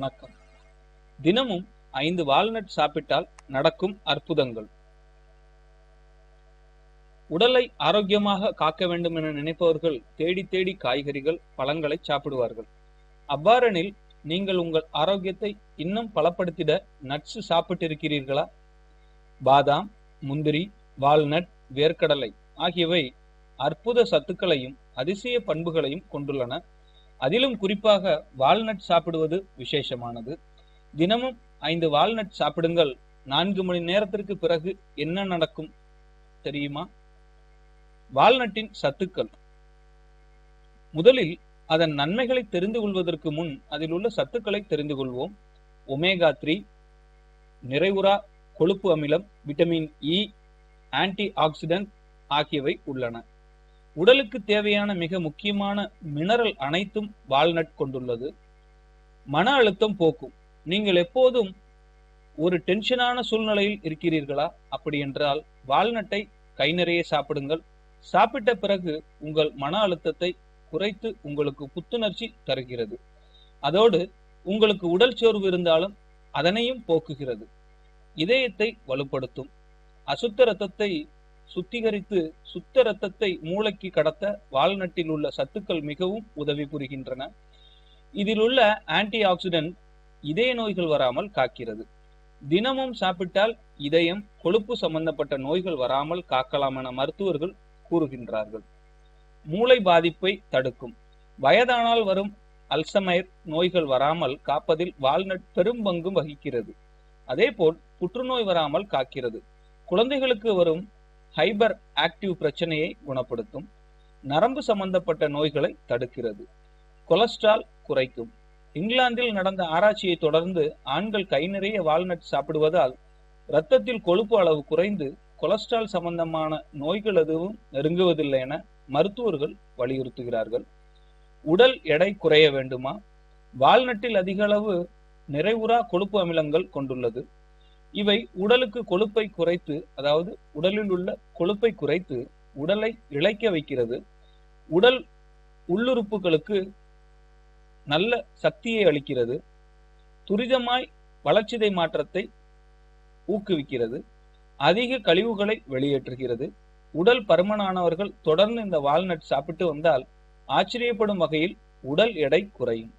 வணக்கம். தினமும் ஐந்து வால்நட் சாப்பிட்டால் நடக்கும் அற்புதங்கள். உடலை ஆரோக்கியமாக காக்க வேண்டும் என நினைப்பவர்கள் தேடி தேடி காய்கறிகள் பழங்களை சாப்பிடுவார்கள். அவ்வாறெனில் நீங்கள் உங்கள் ஆரோக்கியத்தை இன்னும் பலப்படுத்திட நட்ஸ் சாப்பிட்டிருக்கிறீர்களா? பாதாம் முந்திரி வால்நட் வேர்க்கடலை ஆகியவை அற்புத சத்துக்களையும் அதிசய பண்புகளையும் கொண்டுள்ளன. அதிலும் குறிப்பாக வால்நட் சாப்பிடுவது விசேஷமானது. தினமும் ஐந்து வால்நட் சாப்பிடுங்கள். நான்கு மணி நேரத்திற்கு பிறகு என்ன நடக்கும் தெரியுமா? வால்நட்டின் சத்துக்கள். முதலில் அதன் நன்மைகளை தெரிந்து கொள்வதற்கு முன் அதில் உள்ள சத்துக்களை தெரிந்து கொள்வோம். ஒமேகா த்ரீ நிறைவுறா கொழுப்பு அமிலம் vitamin e, E antioxidant ஆகியவை உள்ளன. உடலுக்கு தேவையான மிக முக்கியமான மினரல் அனைத்தும் வால்நட் கொண்டுள்ளது. மன அழுத்தம் போக்கும். நீங்கள் எப்போதும் ஒரு டென்ஷனான சூழ்நிலையில் இருக்கிறீர்களா? அப்படி என்றால் வால்நட்டை கை நிறைய சாப்பிடுங்கள். சாப்பிட்ட பிறகு உங்கள் மன அழுத்தத்தை குறைத்து உங்களுக்கு புத்துணர்ச்சி தருகிறது. அதோடு உங்களுக்கு உடல் சோர்வு இருந்தாலும் அதனையும் போக்குகிறது. இதயத்தை வலுப்படுத்தும். அசுத்த ரத்தத்தை சுத்திகரித்து சுத்த ரத்தத்தை மூளைக்கு கடத்த வால்நட்டில் உள்ள சத்துக்கள் மிகவும் உதவி புரிகின்றன. இதில் உள்ள ஆன்டி ஆக்சிடென்ட் இதய நோய்கள் வராமல் காக்கிறது. தினமும் சாப்பிட்டால் இதயம் கொழுப்பு சம்பந்தப்பட்ட நோய்கள் வராமல் காக்கலாம் என மருத்துவர்கள் கூறுகின்றார்கள். மூளை பாதிப்பை தடுக்கும். வயதானால் வரும் அல்சமைர் நோய்கள் வராமல் காப்பதில் வால்நட் பெரும் பங்கும் வகிக்கிறது. அதேபோல் புற்றுநோய் வராமல் காக்கிறது. குழந்தைகளுக்கு வரும் ஹைபர் ஆக்டிவ் பிரச்சனையை குணப்படுத்தும். நரம்பு சம்பந்தப்பட்ட நோய்களை தடுக்கிறது. கொலஸ்ட்ரால் குறைக்கும். இங்கிலாந்தில் நடந்த ஆராய்ச்சியை தொடர்ந்து ஆண்கள் கை நிறைய வால்நட் சாப்பிடுவதால் இரத்தத்தில் கொழுப்பு அளவு குறைந்து கொலஸ்ட்ரால் சம்பந்தமான நோய்கள் எதுவும் நெருங்குவதில்லை என மருத்துவர்கள் வலியுறுத்துகிறார்கள். உடல் எடை குறைய வேண்டுமா? வால்நட்டில் அதிக அளவு நிறைவுறா கொழுப்பு அமிலங்கள் கொண்டுள்ளது. இவை உடலுக்கு கொழுப்பை குறைத்து அதாவது உடலில் உள்ள கொழுப்பை குறைத்து உடலை இழைக்க வைக்கிறது. உடல் உள்ளுறுப்புகளுக்கு நல்ல சக்தியை அளிக்கிறது. துரிதமாய் வளர்ச்சிதை மாற்றத்தை ஊக்குவிக்கிறது. அதிக கழிவுகளை வெளியேற்றுகிறது. உடல் பருமனானவர்கள் தொடர்ந்து இந்த வால்நட் சாப்பிட்டு வந்தால் ஆச்சரியப்படும் வகையில் உடல் எடை குறையும்.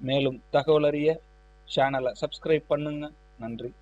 மேலும் தகவல் அறிய சேனலை சப்ஸ்கிரைப் பண்ணுங்க. நன்றி.